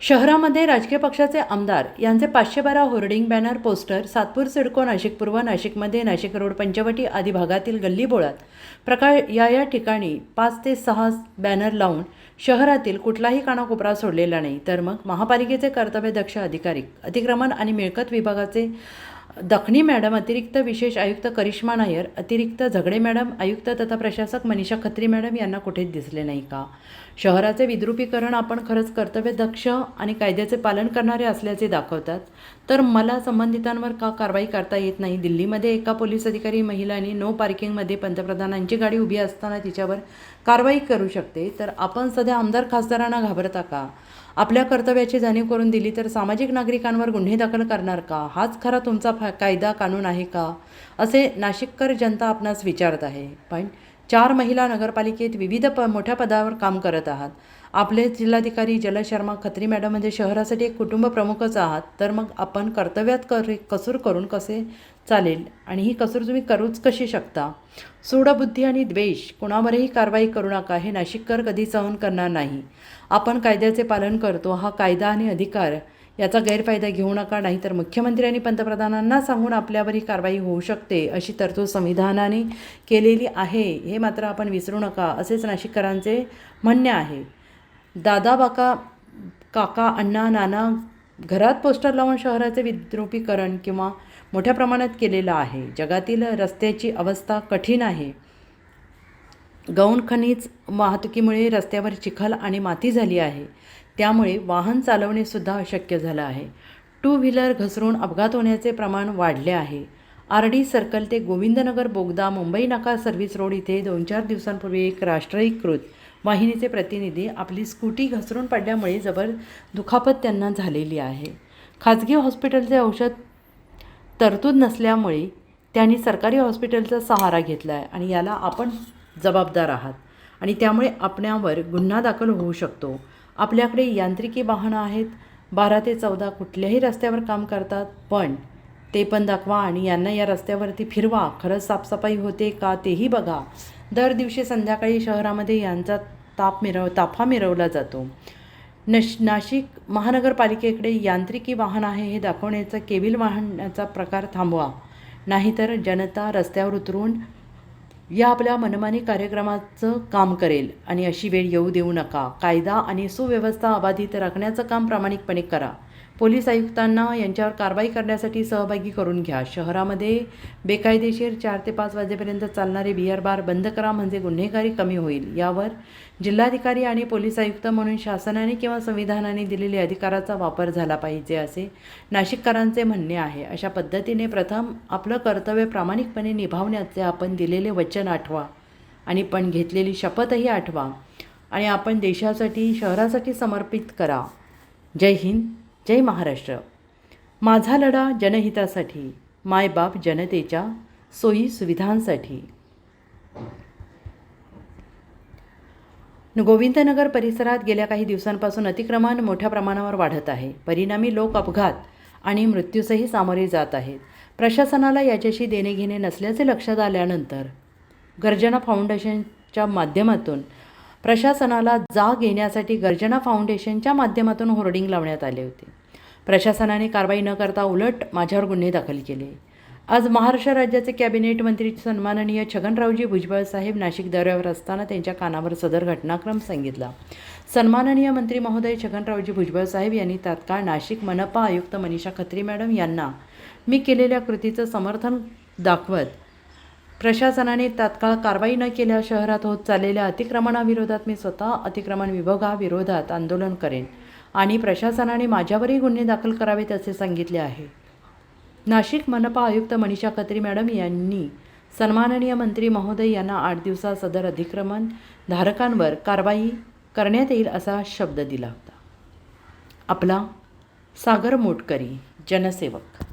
शहरामध्ये राजकीय पक्षाचे आमदार यांचे पाचशे बारा hoarding banner poster Satpur CIDCO Nashik पूर्व नाशिकमध्ये नाशिक रोड पंचवटी आदी भागातील गल्लीबोळात प्रकार या या ठिकाणी पाच ते सहा बॅनर लावून शहरातील कुठलाही कानाकोपरा सोडलेला नाही. तर मग महापालिकेचे कर्तव्यदक्ष अधिकारी अतिक्रमण आणि मिळकत विभागाचे दखणी मॅडम अतिरिक्त विशेष आयुक्त करिश्मा नायर अतिरिक्त झगडे मॅडम आयुक्त तथा प्रशासक मनीषा खत्री मॅडम यांना कुठेच दिसले नाही का? शहराचे विद्रुपीकरण आपण खरंच कर्तव्यदक्ष आणि कायद्याचे पालन करणारे असल्याचे दाखवतात. तर मला संबंधितांवर का कारवाई करता येत नाही? दिल्लीमध्ये एका पोलीस अधिकारी महिलांनी नो पार्किंगमध्ये पंतप्रधानांची गाडी उभी असताना तिच्यावर कारवाई करू शकते. तर आपण सध्या आमदार खासदारांना घाबरता का? आपल्या कर्तव्याची जाणीव करून दिली तर सामाजिक नागरिकांवर गुन्हे दाखल करणार का? हाच खरा तुमचा फा कायदा कानून आहे का? असे नाशिककर जनता आपणास विचारत आहे. पण चार महिला नगरपालिकेत विविध प मोठ्या पदावर काम करत आहात. आपले जिल्हाधिकारी जलशर्मा खत्री मॅडम म्हणजे शहरासाठी एक कुटुंब प्रमुखच आहात. तर मग आपण कर्तव्यात कर कसूर करून कसे चालेल? आणि ही कसूर तुम्ही करूच कशी शकता? सूडबुद्धी आणि द्वेष कोणावरही कारवाई करू नका. हे नाशिककर कधी सहन करणार नाही. आपण कायद्याचे पालन करतो. हा कायदा आणि अधिकार याचा गैरफायदा घेऊ नका. नाही तर मुख्यमंत्री आणि पंतप्रधानांना सांगून आपल्यावरही कारवाई होऊ शकते अशी तरतूद संविधानाने केलेली आहे. हे मात्र आपण विसरू नका असेच नाशिककरांचे म्हणणे आहे. दादा बाका काका अण्णा नाना घरात पोस्टर लावून शहराचे विद्रुपीकरण किंवा मोठ्या प्रमाणात केलेलं आहे. जगातील रस्त्याची अवस्था कठीण आहे. गौण खनिज वाहतुकीमुळे रस्त्यावर चिखल आणि माती झाली आहे. त्यामुळे वाहन चालवणेसुद्धा अशक्य झालं आहे. टू व्हीलर घसरून अपघात होण्याचे प्रमाण वाढले आहे. आर डी सर्कल ते गोविंदनगर बोगदा मुंबई नाका सर्व्हिस रोड इथे दोन चार दिवसांपूर्वी एक राष्ट्रीयीकृत वाहिनीचे प्रतिनिधी आपली स्कूटी घसरून पडल्यामुळे जबर दुखापत त्यांना झालेली आहे. खाजगी हॉस्पिटलचे औषध तरतूद नसल्यामुळे त्यांनी सरकारी हॉस्पिटलचा सहारा घेतला आहे आणि याला आपण जबाबदार आहात आणि त्यामुळे आपणावर गुन्हा दाखल होऊ शकतो. आपल्याकडे यांत्रिकी वाहनं आहेत. बारा ते चौदा कुठल्याही रस्त्यावर काम करतात पण ते पण दाखवा आणि यांना या रस्त्यावरती फिरवा. खरंच साफसफाई होते का तेही बघा. दर दिवशी संध्याकाळी शहरामध्ये यांचा ताप मिरव ताफा मिरवला जातो. नश नाशिक महानगरपालिकेकडे यांत्रिकी वाहन आहे हे दाखवण्याचा केबिल वाहनाचा प्रकार थांबवा. नाहीतर जनता रस्त्यावर उतरून या आपल्या मनमानी कार्यक्रमाचं काम करेल आणि अशी वेळ येऊ देऊ नका. कायदा आणि सुव्यवस्था अबाधित राखण्याचं काम प्रामाणिकपणे करा. पोलीस आयुक्तांना यांच्यावर कारवाई करण्यासाठी सहभागी करून घ्या. शहरामध्ये बेकायदेशीर चार ते पाच वाजेपर्यंत चालणारे बिअर बार बंद करा म्हणजे गुन्हेगारी कमी होईल. यावर जिल्हाधिकारी आणि पोलीस आयुक्त म्हणून शासनाने किंवा संविधानाने दिलेल्या अधिकाराचा वापर झाला पाहिजे असे नाशिककरांचे म्हणणे आहे. अशा पद्धतीने प्रथम आपलं कर्तव्य प्रामाणिकपणे निभावण्याचे आपण दिलेले वचन आठवा आणि पण घेतलेली शपथही आठवा आणि आपण देशासाठी शहरासाठी समर्पित करा. जय हिंद. जय महाराष्ट्र. माझा लढा जनहितासाठी मायबाप जनतेच्या सोयी सुविधांसाठी. गोविंदनगर परिसरात गेल्या काही दिवसांपासून अतिक्रमण मोठ्या प्रमाणावर वाढत आहे. परिणामी लोक अपघात आणि मृत्यूसही सामोरे जात आहेत. प्रशासनाला याच्याशी देणेघेणे नसल्याचे लक्षात आल्यानंतर गर्जना फाउंडेशनच्या माध्यमातून प्रशासनाला जाग येण्यासाठी गर्जना फाउंडेशनच्या माध्यमातून होर्डिंग लावण्यात आले होते. प्रशासनाने कारवाई न करता उलट माझ्यावर गुन्हे दाखल केले. आज महाराष्ट्र राज्याचे कॅबिनेट मंत्री सन्माननीय छगनरावजी भुजबळ साहेब नाशिक दौऱ्यावर असताना त्यांच्या कानावर सदर घटनाक्रम सांगितला. सन्माननीय मंत्री महोदय छगनरावजी भुजबळ साहेब यांनी तात्काळ नाशिक मनपा आयुक्त मनीषा खत्री मॅडम यांना मी केलेल्या कृतीचं समर्थन दाखवत प्रशासनाने तात्काळ कारवाई न केल्या शहरात होत चाललेल्या अतिक्रमणाविरोधात मी स्वतः अतिक्रमण विभागाविरोधात आंदोलन करेन आणि प्रशासनाने माझ्यावरही गुन्हे दाखल करावेत असे सांगितले आहे. नाशिक मनपा आयुक्त मनीषा खत्री मॅडम यांनी सन्माननीय मंत्री महोदय यांना आठ दिवसात सदर अतिक्रमण धारकांवर कारवाई करण्यात येईल असा शब्द दिला होता. आपला सागर मोटकरी जनसेवक.